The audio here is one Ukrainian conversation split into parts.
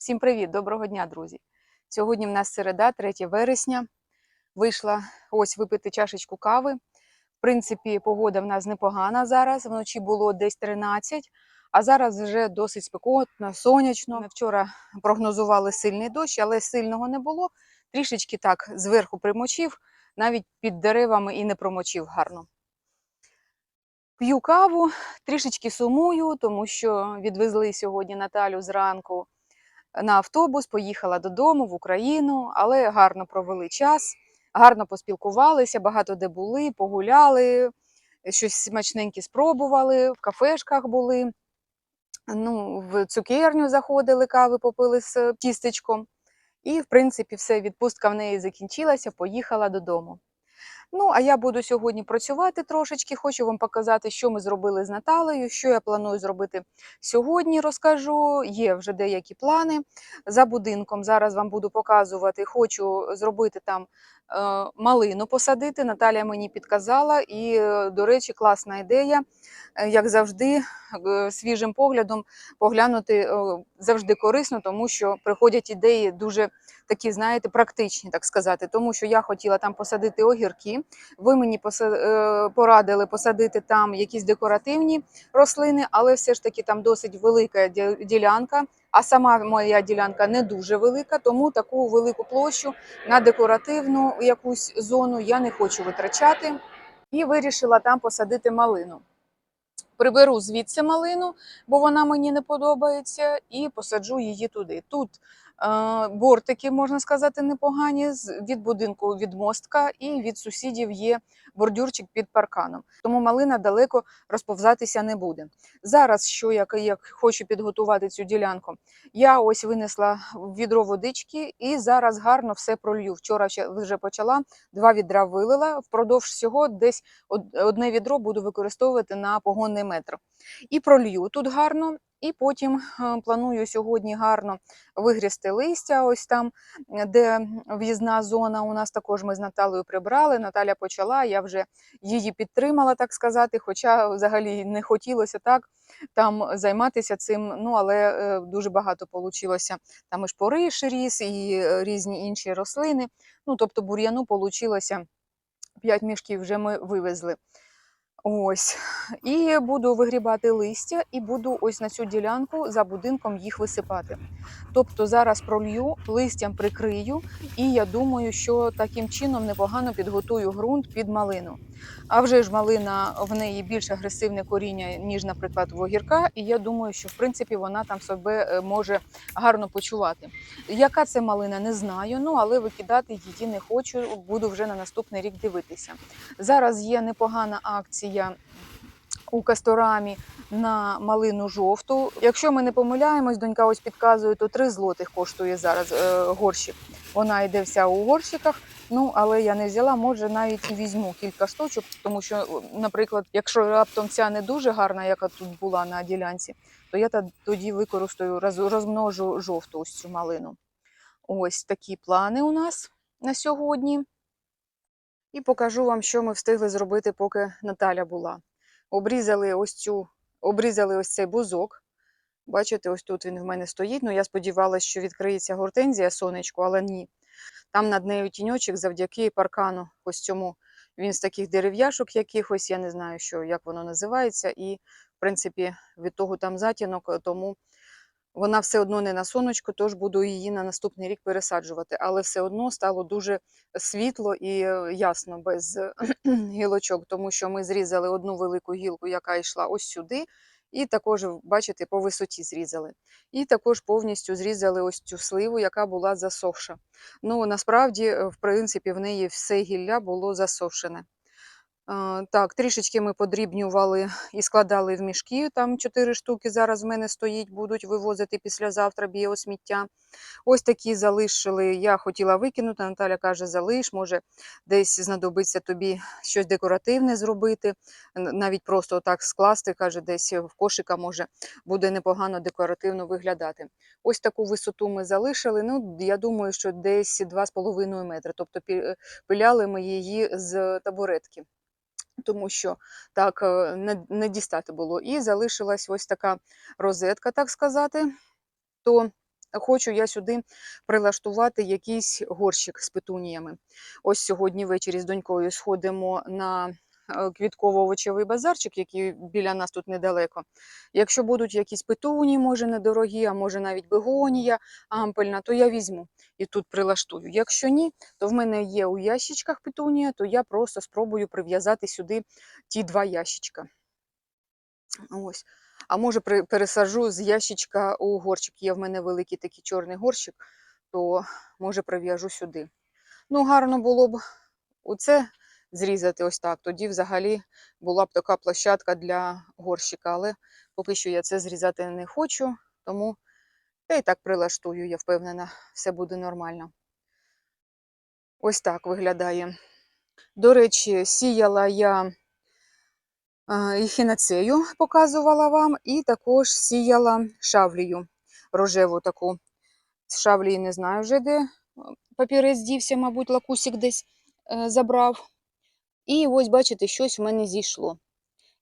Всім привіт, доброго дня, друзі! Сьогодні в нас середа, 3 вересня. Вийшла ось випити чашечку кави. В принципі, погода в нас непогана зараз. Вночі було десь 13, а зараз вже досить спекотно, сонячно. Ми Вчора прогнозували сильний дощ, але сильного не було. Трішечки так зверху примочив, навіть під деревами і не промочив гарно. П'ю каву, трішечки сумую, тому що відвезли сьогодні Наталю зранку на автобус, поїхала додому в Україну, але гарно провели час, гарно поспілкувалися, багато де були, погуляли, щось смачненьке спробували, в кафешках були. Ну, в цукерню заходили, кави попили з тістечком. І, в принципі, все, відпустка в неї закінчилася, поїхала додому. Ну, а я буду сьогодні працювати трошечки. Хочу вам показати, що ми зробили з Наталею, що я планую зробити сьогодні. Розкажу. Є вже деякі плани за будинком. Зараз вам буду показувати. Хочу зробити там малину посадити. Наталя мені підказала, і, е, до речі, класна ідея. Е, Як завжди, е, свіжим поглядом поглянути е, завжди корисно, тому що приходять ідеї дуже такі, знаєте, практичні, так сказати. Тому що я хотіла там посадити огірки. Ви мені е, порадили посадити там якісь декоративні рослини, але все ж таки там досить велика ді- ділянка. А сама моя ділянка не дуже велика, тому таку велику площу на декоративну якусь зону я не хочу витрачати. І вирішила там посадити малину. Приберу звідси малину, бо вона мені не подобається, і посаджу її туди. Тут бортики, можна сказати, непогані. Від будинку від мостка і від сусідів є бордюрчик під парканом. Тому малина далеко розповзатися не буде. Зараз, що я, як хочу підготувати цю ділянку, я ось винесла відро водички і зараз гарно все пролью. Вчора вже почала, два відра вилила. Впродовж всього десь од- одне відро буду використовувати на погонний метр. І пролью тут гарно, і потім е, планую сьогодні гарно вигрізти листя. Ось там, де в'їзна зона. У нас також ми з Наталею прибрали. Наталя почала, я вже її підтримала, так сказати. Хоча взагалі не хотілося так там займатися цим. Ну але е, дуже багато вийшло. Там і шпориш ріс, і е, різні інші рослини. Ну тобто бур'яну вийшло 5 мішків вже ми вивезли. Ось. І буду вигрібати листя, і буду ось на цю ділянку за будинком їх висипати. Тобто зараз пролью, листям прикрию, і я думаю, що таким чином непогано підготую ґрунт під малину. А вже ж малина в неї більш агресивне коріння, ніж, наприклад, в огірка, і я думаю, що в принципі вона там себе е, може гарно почувати. Яка це малина, не знаю. Ну але викидати її не хочу. Буду вже на наступний рік дивитися. Зараз є непогана акція у Касторамі на малину жовту. Якщо ми не помиляємось, донька ось підказує, то 3 злотих коштує зараз е, горщик. Вона йде вся у горщиках. Ну, але я не взяла, може навіть і візьму кілька штучок, тому що, наприклад, якщо раптом ця не дуже гарна, яка тут була на ділянці, то я тоді використаю, розмножу жовту ось цю малину. Ось такі плани у нас на сьогодні. І покажу вам, що ми встигли зробити, поки Наталя була. Обрізали ось цю, обрізали ось цей бузок. Бачите, ось тут він в мене стоїть. Ну, я сподівалася, що відкриється гортензія сонечко, але ні. Там над нею тіньочок завдяки паркану ось цьому. Він з таких дерев'яшок якихось, я не знаю, що, як воно називається. І, в принципі, від того там затінок, е, тому вона все одно не на сонечку, тож буду її на наступний рік пересаджувати. Але все одно стало дуже світло і е, ясно без е, гілочок, тому що ми зрізали одну велику гілку, яка йшла ось сюди, і також, бачите, по висоті зрізали. І також повністю зрізали ось цю сливу, яка була засохша. Ну, насправді, е, в принципі, в неї все гілля було засушене. Так, трішечки ми подрібнювали і складали в мішки. Там чотири штуки зараз в мене стоїть, будуть вивозити післязавтра біосміття. Ось такі залишили. Я хотіла викинути. Наталя каже, залиш, може десь знадобиться тобі щось декоративне зробити, навіть просто так скласти, каже, десь в кошика може буде непогано декоративно виглядати. Ось таку висоту ми залишили. Ну, я думаю, що десь 2,5 метри. Тобто пиляли ми її з табуретки тому що так е, не, не дістати було. І залишилась ось така розетка, так сказати. То хочу я сюди прилаштувати якийсь горщик з петуніями. Ось сьогодні ввечері з донькою сходимо на квітково-овочевий базарчик, який біля нас тут недалеко. Якщо будуть якісь петунії, може недорогі, а може навіть бегонія ампельна, то я візьму і тут прилаштую. Якщо ні, то в мене є у ящичках петунія, то я просто спробую прив'язати сюди ті два ящичка. Ось. А може пересаджу з ящичка у горщик. Є в мене великий такий чорний горщик, то може прив'яжу сюди. Ну, гарно було б оце зрізати ось так. Тоді взагалі була б така площадка для горщика. Але поки що я це зрізати не хочу, тому я і так прилаштую, я впевнена, все буде нормально. Ось так виглядає. До речі, сіяла я і хінацею, показувала вам, і також сіяла шавлію рожеву таку. З шавлії не знаю вже де. Папірець дівся, мабуть, лакусик десь е, забрав. І ось, бачите, щось в мене зійшло.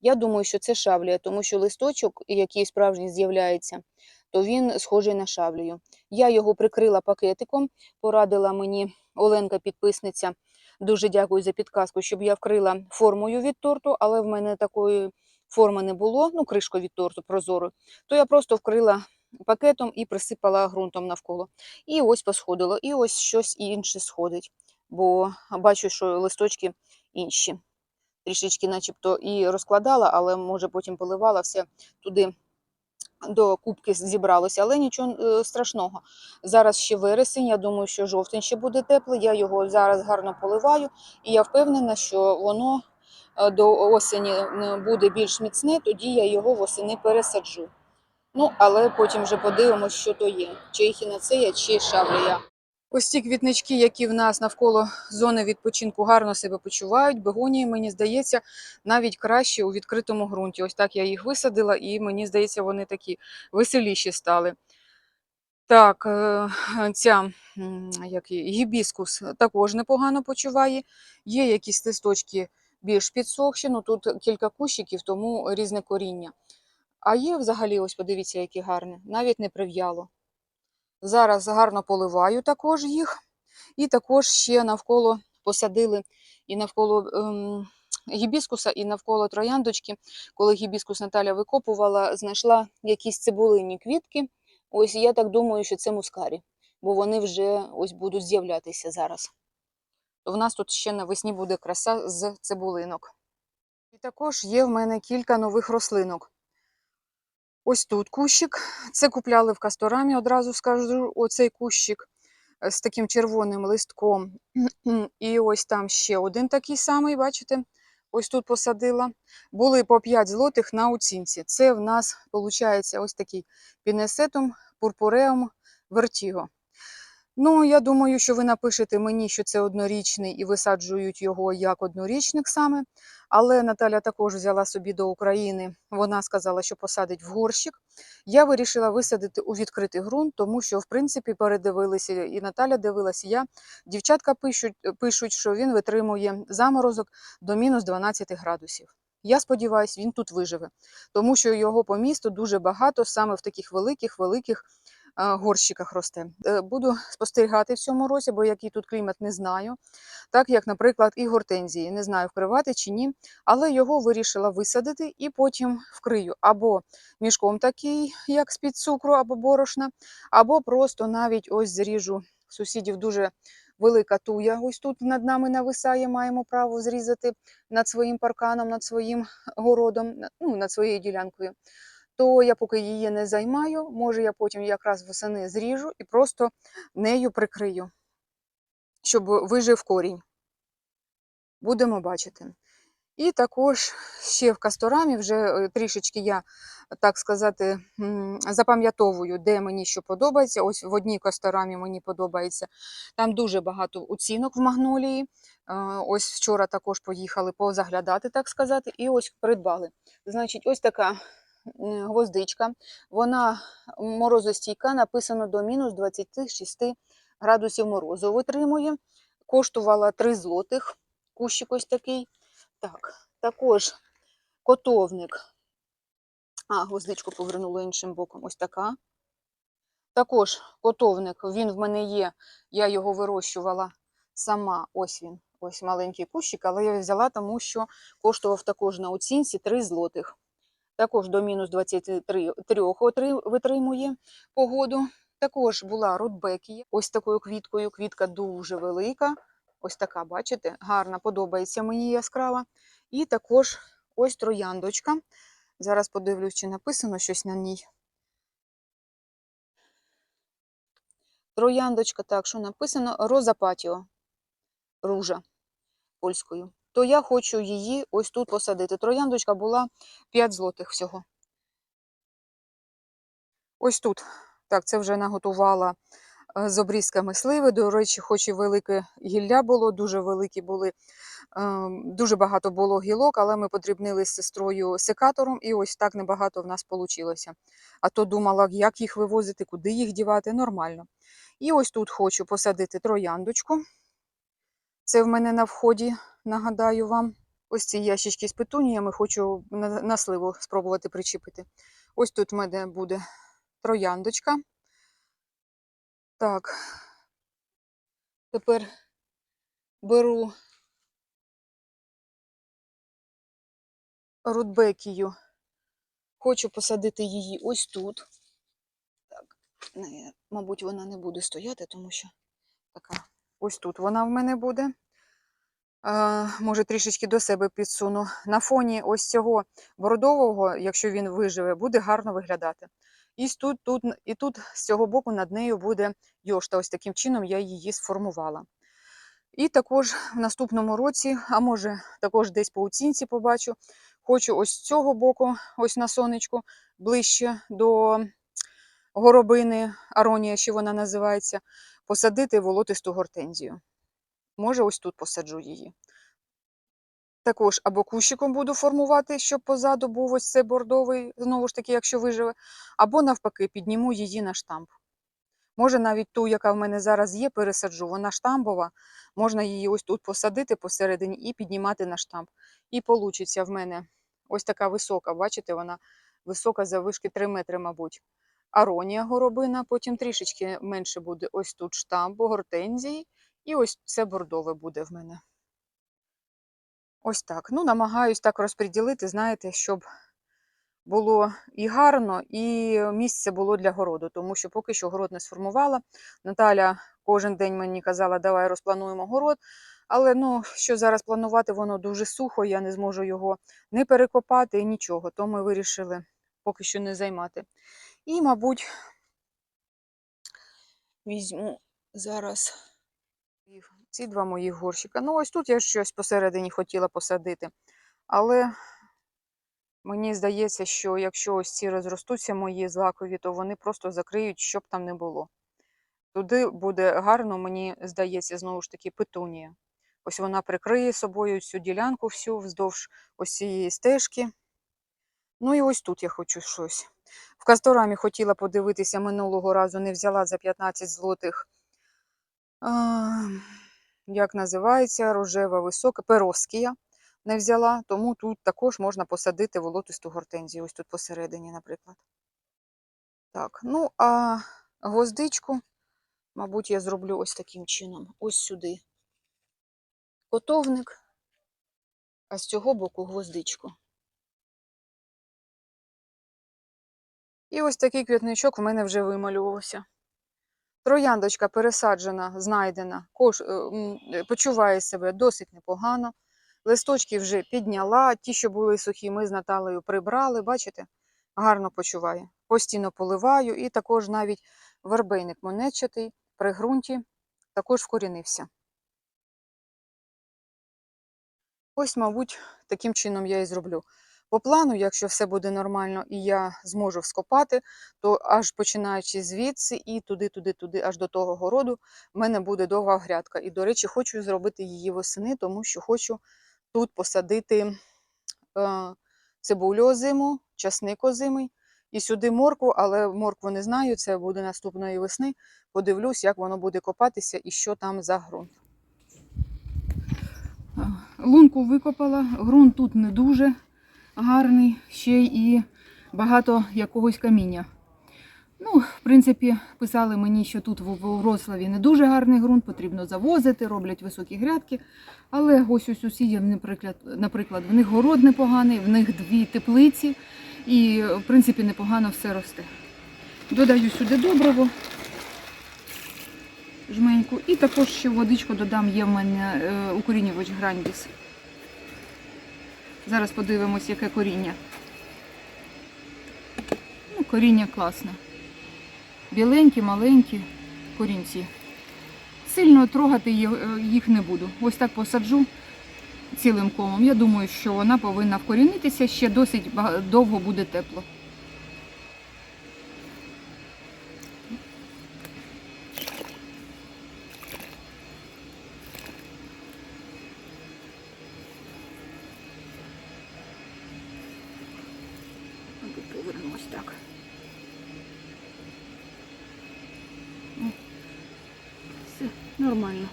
Я думаю, що це шавлія, тому що листочок, який справжній з'являється, то він схожий на шавлію. Я його прикрила пакетиком, порадила мені Оленка, підписниця. Дуже дякую за підказку, щоб я вкрила формою від торту, але в мене такої форми не було, ну, кришкою від торту прозорою. То я просто вкрила пакетом і присипала ґрунтом навколо. І ось посходило, і ось щось інше сходить, бо бачу, що листочки інші. Трішечки начебто і розкладала, але може потім поливала все туди до кубки зібралося, але нічого е, страшного. Зараз ще вересень, я думаю, що жовтень ще буде теплий. Я його зараз гарно поливаю, і я впевнена, що воно е, до осені буде більш міцне, тоді я його восени пересаджу. Ну, але потім вже подивимось, що то є: чи хінацея, чи шавлія. Ось ці квітнички, які в нас навколо зони відпочинку гарно себе почувають. Бегонії, мені здається, навіть краще у відкритому ґрунті. Ось так я їх висадила, і мені здається, вони такі веселіші стали. Так, е, ця як гібіскус також непогано почуває. Є якісь листочки більш підсохші, ну тут кілька кущиків, тому різне коріння. А є взагалі, ось подивіться, які гарні, навіть не прив'яло. Зараз гарно поливаю також їх. І також ще навколо посадили і навколо ем, гібіскуса, і навколо трояндочки. Коли гібіскус Наталя викопувала, знайшла якісь цибулинні квітки. Ось я так думаю, що це мускарі, бо вони вже ось будуть з'являтися зараз. В нас тут ще навесні буде краса з цибулинок. І також є в мене кілька нових рослинок. Ось тут кущик. Це купляли в касторамі, одразу скажу, оцей кущик е, з таким червоним листком. І ось там ще один такий самий, бачите? Ось тут посадила. Були по 5 злотих на оцінці. Це в нас, виходить, ось такий пінесетум пурпуреум вертіго. Ну, я думаю, що ви напишете мені, що це однорічний і висаджують його як однорічник саме. Але Наталя також взяла собі до України. Вона сказала, що посадить в горщик. Я вирішила висадити у відкритий ґрунт, тому що, в принципі, передивилися, і Наталя дивилася я. Дівчатка пишуть, пишуть, що він витримує заморозок до мінус 12 градусів. Я сподіваюся, він тут виживе, тому що його по місту дуже багато саме в таких великих-великих горщиках росте. Е, Буду спостерігати в цьому році, бо який тут клімат не знаю. Так як, наприклад, і гортензії. Не знаю, вкривати чи ні. Але його вирішила висадити і потім вкрию. Або мішком такий, як з-під цукру, або борошна, або просто навіть ось зріжу сусідів дуже. Велика туя ось тут над нами нависає, маємо право зрізати над своїм парканом, над своїм городом, ну, над своєю ділянкою то я поки її не займаю, може я потім якраз восени зріжу і просто нею прикрию, щоб вижив корінь. Будемо бачити. І також ще в касторамі вже е, трішечки я, так сказати, запам'ятовую, де мені що подобається. Ось в одній касторамі мені подобається. Там дуже багато оцінок в магнолії. Е, Ось вчора також поїхали позаглядати, так сказати, і ось придбали. Значить, ось така гвоздичка. Вона морозостійка, написано до мінус 26 градусів морозу витримує. Коштувала 3 злотих. Кущик ось такий. Так, також котовник. А, гвоздичку повернула іншим боком. Ось така. Також котовник, він в мене є, я його вирощувала сама. Ось він, ось маленький кущик, але я взяла, тому що коштував також на оцінці 3 злотих. Також до мінус 23 витримує погоду. Також була рудбекія, ось такою квіткою. Квітка дуже велика. Ось така, бачите, гарна, подобається мені яскрава. І також ось трояндочка. Зараз подивлюсь, чи написано щось на ній. Трояндочка, так, що написано Роза Патіо, ружа польською. То я хочу її ось тут посадити. Трояндочка була 5 злотих всього. Ось тут. Так, це вже наготувала е, з обрізками сливи. До речі, хоч і велике гілля було, дуже великі були, е, дуже багато було гілок, але ми подрібнили з сестрою секатором, і ось так небагато в нас вийшло. А то думала, як їх вивозити, куди їх дівати, нормально. І ось тут хочу посадити трояндочку. Це в мене на вході, нагадаю вам. Ось ці ящички з петуніями хочу на, на сливу спробувати причепити. Ось тут в мене буде трояндочка. Так. Тепер беру рудбекію. Хочу посадити її ось тут. Так, не, мабуть, вона не буде стояти, тому що така. Ось тут вона в мене буде. Може, трішечки до себе підсуну. На фоні ось цього бордового, якщо він виживе, буде гарно виглядати. І тут, тут, і тут з цього боку над нею буде йошта. Ось таким чином я її сформувала. І також в наступному році, а може також десь по оцінці побачу, хочу ось з цього боку, ось на сонечку, ближче до горобини, аронія, що вона називається, посадити волотисту гортензію. Може, ось тут посаджу її. Також або кущиком буду формувати, щоб позаду був ось цей бордовий, знову ж таки, якщо виживе, або навпаки, підніму її на штамп. Може, навіть ту, яка в мене зараз є, пересаджу, вона штамбова, можна її ось тут посадити посередині і піднімати на штамп. І получиться в мене ось така висока, бачите, вона висока заввишки 3 метри, мабуть. Аронія горобина, потім трішечки менше буде ось тут штамп, гортензії, і ось це бордове буде в мене. Ось так. Ну, намагаюсь так розподілити, знаєте, щоб було і гарно, і місце було для городу, тому що поки що город не сформувала. Наталя кожен день мені казала, давай розплануємо город. Але ну, що зараз планувати, воно дуже сухо, я не зможу його не перекопати, і нічого. То ми вирішили поки що не займати. І, мабуть, візьму зараз ці два моїх горщика. Ну, ось тут я щось посередині хотіла посадити. Але мені здається, що якщо ось ці розростуться мої злакові, то вони просто закриють, щоб там не було. Туди буде гарно, мені здається, знову ж таки, петунія. Ось вона прикриє собою цю ділянку всю вздовж ось цієї стежки. Ну і ось тут я хочу щось. В Касторамі хотіла подивитися минулого разу, не взяла за 15 злотих. Як називається, рожева висока, пероскія не взяла, тому тут також можна посадити волотисту гортензію, ось тут посередині, наприклад. Так, ну а гвоздичку, мабуть, я зроблю ось таким чином. Ось сюди котовник, а з цього боку гвоздичку. І ось такий квітничок в мене вже вималювався. Трояндочка пересаджена, знайдена, кош, е, е, почуває себе досить непогано. Листочки вже підняла, ті, що були сухі, ми з Наталею прибрали, бачите, гарно почуває. Постійно поливаю, і також навіть вербейник монетчатий при ґрунті також вкорінився. Ось, мабуть, таким чином я і зроблю. По плану, якщо все буде нормально і я зможу вскопати, то аж починаючи звідси і туди, туди, туди, аж до того городу, в мене буде довга грядка. І, до речі, хочу зробити її восени, тому що хочу тут посадити е, цибулю озиму, часник озимий, і сюди моркву, але моркву не знаю, це буде наступної весни. Подивлюсь, як воно буде копатися і що там за ґрунт. Лунку викопала, ґрунт тут не дуже гарний, ще і багато якогось каміння. Ну, в принципі, писали мені, що тут в Вроцлаві не дуже гарний ґрунт, потрібно завозити, роблять високі грядки. Але ось у сусідів, наприклад, в них город непоганий, в них дві теплиці, і в принципі непогано все росте. Додаю сюди добриво, жменьку, і також ще водичку додам, є в мене е, укорінювач грандіс. Зараз подивимось, яке коріння. Ну, коріння класне. Біленькі, маленькі корінці. Сильно трогати їх, е, не буду. Ось так посаджу цілим комом. Я думаю, що вона повинна вкорінитися, ще досить довго буде тепло. Мабуть, повернемось так. О, Все, нормально.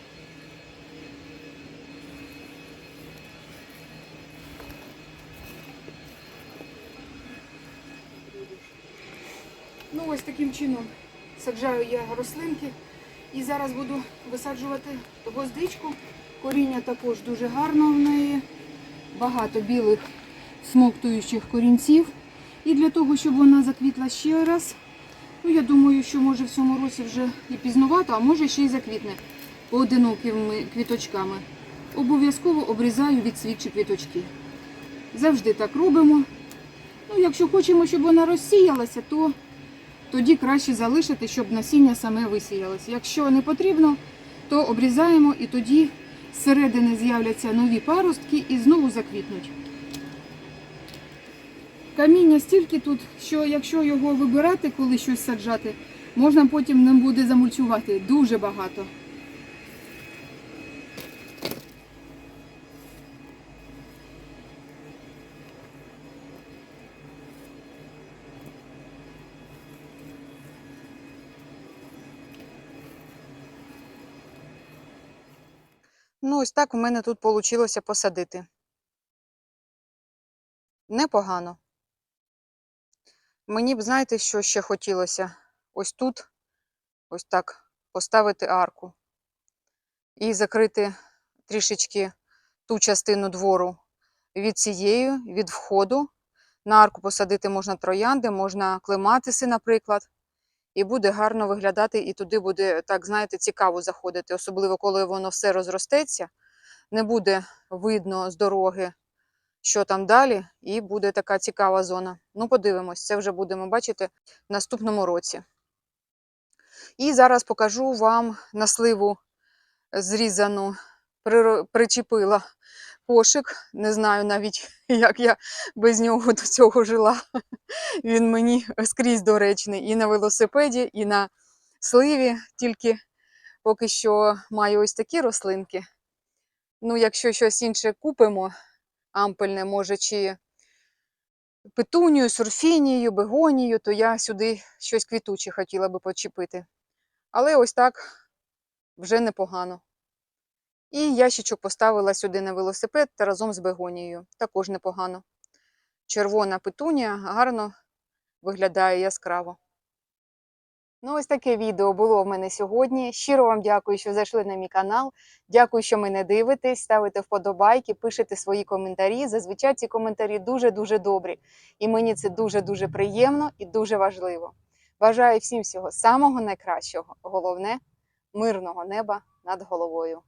Ну, ось таким чином саджаю я рослинки. І зараз буду висаджувати гвоздичку. Коріння також дуже гарно в неї. Багато білих смоктуючих корінців. І для того, щоб вона заквітла ще раз, ну я думаю, що може в цьому році вже і пізнувато, а може ще й заквітне поодинокими квіточками. Обов'язково обрізаю від свідчі квіточки. Завжди так робимо. Ну, якщо хочемо, щоб вона розсіялася, то тоді краще залишити, щоб насіння саме висіялося. Якщо не потрібно, то обрізаємо і тоді зсередини з'являться нові паростки і знову заквітнуть. Каміння стільки тут, що якщо його вибирати, коли щось саджати, можна потім ним буде замульчувати дуже багато. Ну, ось так в мене тут вийшло посадити. Непогано. Мені б, знаєте, що ще хотілося? Ось тут, ось так, поставити арку і закрити трішечки ту частину двору від цієї, від входу. На арку посадити можна троянди, можна клематиси, наприклад. І буде гарно виглядати, і туди буде, так, знаєте, цікаво заходити, особливо коли воно все розростеться, не буде видно з дороги, що там далі, і буде така цікава зона. Ну, подивимось, це вже будемо бачити в наступному році. І зараз покажу вам на сливу зрізану, причепила кошик. Не знаю навіть, як я без нього до цього жила. Він мені скрізь доречний і на велосипеді, і на сливі. Тільки поки що маю ось такі рослинки. Ну, якщо щось інше купимо, ампельне, може, чи петунію, сурфінію, бегонію, то я сюди щось квітуче хотіла би почепити. Але ось так вже непогано. І ящичок поставила сюди на велосипед та разом з бегонією. Також непогано. Червона петунія гарно виглядає яскраво. Ну, ось таке відео було в мене сьогодні. Щиро вам дякую, що зайшли на мій канал. Дякую, що мене дивитесь, ставите вподобайки, пишете свої коментарі. Зазвичай ці коментарі дуже-дуже добрі. І мені це дуже-дуже приємно і дуже важливо. Бажаю всім всього самого найкращого. Головне мирного неба над головою.